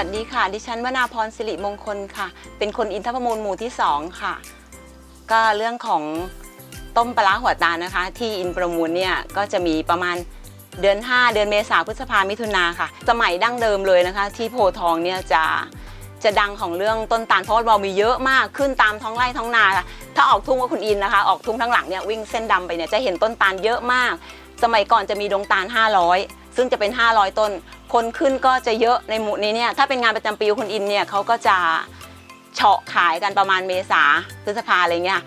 ัสดีค่ะ ดิฉันวนาพรสิริมงคลค่ะ เป็นคนอินทประมูลหมู่ที่2ค่ะ ก็เรื่องของต้มปลาหัวตาลนะคะ ที่อินประมูลเนี่ยก็จะมีประมาณเดือน 5 เดือนเมษาพฤษภามิถุนาค่ะ สมัยดั้งเดิมเลยนะคะ ที่โพทองเนี่ยจะจะดังของเรื่องต้นตาลเพราะว่าเรามีเยอะมากขึ้นตามท้องไร่ท้องนาค่ะถ้าออกทุ่งว่าคุณอินนะคะ ออกทุ่งทั้งหลังเนี่ยวิ่งเส้นดำไปเนี่ยจะเห็นต้นตาลเยอะมาก สมัยก่อนจะมีดงตาล 500 ซึ่งจะเป็น 500 ต้น คนขึ้นก็จะเยอะในหมู่นี้เนี่ยถ้าเป็นงานประจำปีคุณอินเนี่ยเขาก็จะเฉาะขายกันประมาณเมษาพฤษภาอะไรเงี้ย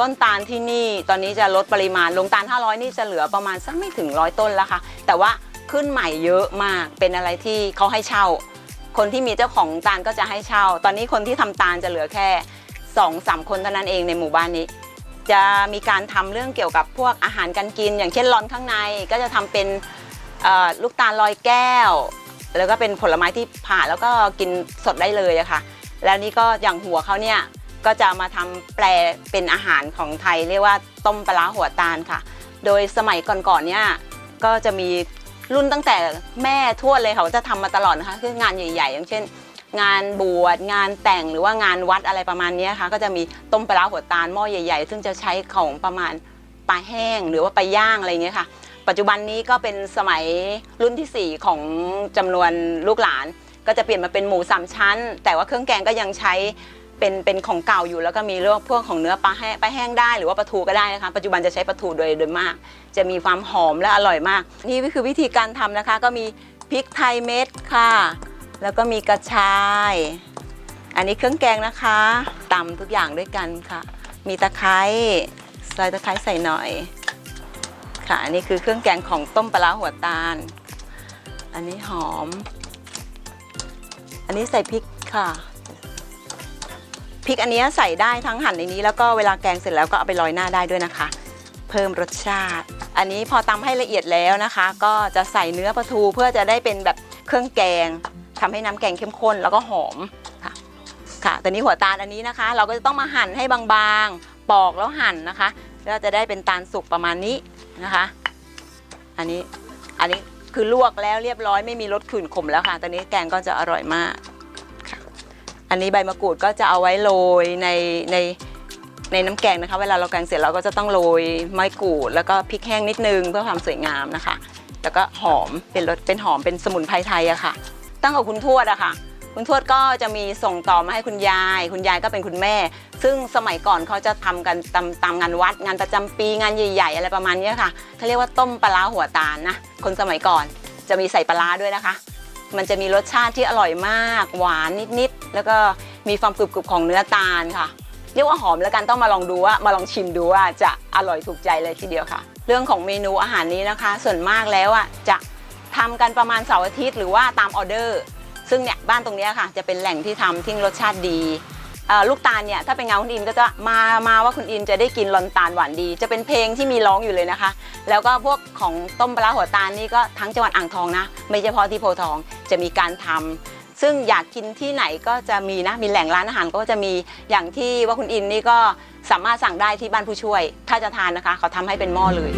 ต้นตาลที่นี่ตอนนี้จะลดปริมาณลงตาล 500 นี่จะเหลือประมาณสักไม่ถึงร้อยต้นแล้วค่ะ แต่ว่าขึ้นใหม่เยอะมากเป็นอะไรที่เขาให้เช่า คนที่มีเจ้าของตาลก็จะให้เช่า ตอนนี้คนที่ทำตาลจะเหลือแค่สองสามคนเท่านั้นเองในหมู่บ้านนี้ จะมีการทำเรื่องเกี่ยวกับพวกอาหารการกิน อย่างเช่นร้อนข้างในก็จะทำเป็น ลูกตาลลอยแก้ว แล้วก็เป็นผลไม้ที่ผ่าแล้วก็กินสดได้เลยอะค่ะ แล้วนี่ก็อย่างหัวเขาเนี่ยก็จะมาทำแปลเป็นอาหารของไทย เรียกว่าต้มปลาหัวตาลค่ะ โดยสมัยก่อนๆเนี่ยก็จะมีรุ่นตั้งแต่แม่ทวดเลยค่ะว่าจะทำมาตลอดนะคะคืองานใหญ่ ๆ อย่างเช่น งานบวชงานแต่งหรือว่างานวัดอะไรประมาณนี้ค่ะก็จะมีต้มปลาร้าหัวตาลหม้อใหญ่ ๆ ซึ่งจะใช้ของประมาณปลาแห้งหรือว่าปลาย่างอะไรเงี้ยค่ะ ปัจจุบันนี้ก็เป็นสมัยรุ่นทีสี่ 4 ของจำนวนลูกหลาน ก็จะเปลี่ยนมาเป็นหมูสามชั้น แต่ว่าเครื่องแกงก็ยังใช้เป็นเป็นของเก่าอยู่แล้วก็มีเรื่องพวกของเนื้อปลาแห้งปลาแห้งได้หรือว่าปลาทูก็ได้นะคะปัจจุบันจะใช้ปลาทูโดยโดยมาก จะมีความหอมและอร่อยมาก นี่ก็คือวิธีการทำนะคะ ก็มีพริกไทยเม็ดค่ะ แล้วก็มีกระชาย อันนี้เครื่องแกงนะคะตำทุกอย่างด้วยกันค่ะ มีตะไคร้ซอยตะไคร้ใส่หน่อย ค่ะ อันนี้คือเครื่องแกงของต้มปลาหัวตาล อันนี้หอม อันนี้ใส่พริกค่ะ พริกอันนี้ใส่ได้ทั้งหั่นในนี้ แล้วก็เวลาแกงเสร็จแล้วก็เอาไปลอยหน้าได้ด้วยนะคะ เพิ่มรสชาติ อันนี้พอตำให้ละเอียดแล้วนะคะ ก็จะใส่เนื้อปลาทูเพื่อจะได้เป็นแบบเครื่องแกงทำให้น้ำแกงเข้มข้นแล้วก็หอมค่ะค่ะแต่นี้หัวตาลอันนี้นะคะ เราก็จะต้องมาหั่นให้บางๆ ปอกแล้วหั่นนะคะแล้วจะได้เป็นตาลสุกประมาณนี้ นะคะ อันนี้อันนี้คือลวกแล้วเรียบร้อยไม่มีรสขื่นขมแล้วค่ะ ตอนนี้แกงก็จะอร่อยมากค่ะ อันนี้ใบมะกรูดก็จะเอาไว้โรยในในในน้ำแกงนะคะ เวลาเราแกงเสร็จเราก็จะต้องโรยไม้กรูด แล้วก็พริกแห้งนิดนึงเพื่อความสวยงามนะคะ แล้วก็หอมเป็นรสเป็นหอมเป็นสมุนไพรไทยอะค่ะ ตั้งกับคุณทวดอะค่ะ คุณทวดก็จะมีส่งต่อมาให้คุณยาย คุณยายก็เป็นคุณแม่ ซึ่งสมัยก่อนเขาจะทำกันตามตามงานวัด งานประจำปีงานใหญ่ ๆ อะไรประมาณนี้ค่ะเขาเรียกว่าต้มปลาหัวตาลนะคนสมัยก่อนจะมีใส่ปลาด้วยนะคะ มันจะมีรสชาติที่อร่อยมาก หวานนิดๆแล้วก็มีความกรุบๆของเนื้อตาลค่ะเรียกว่าหอมแล้วกันต้องมาลองดูว่ามาลองชิมดูว่าจะอร่อยถูกใจเลยทีเดียวค่ะ เรื่องของเมนูอาหารนี้นะคะ ส่วนมากแล้วอะจะทำกันประมาณเสาร์อาทิตย์หรือว่าตามออเดอร์ ซึ่งเนี่ยบ้านตรงนี้ค่ะ จะเป็นแหล่งที่ทำที่รสชาติดี ลูกตาลเนี่ยถ้าเป็นงานคุณอินก็จะมามาว่าคุณอินจะได้กินลอนตาลหวานดี จะเป็นเพลงที่มีร้องอยู่เลยนะคะ แล้วก็พวกของต้มปลาหัวตาลนี่ก็ทั้งจังหวัดอ่างทองนะ ไม่เฉพาะที่โพทองจะมีการทำซึ่งอยากกินที่ไหนก็จะมีนะ มีแหล่งร้านอาหารก็จะมีอย่างที่ว่าคุณอินนี่ก็สามารถสั่งได้ที่บ้านผู้ช่วย ถ้าจะทานนะคะ เขาทำให้เป็นหม้อเลย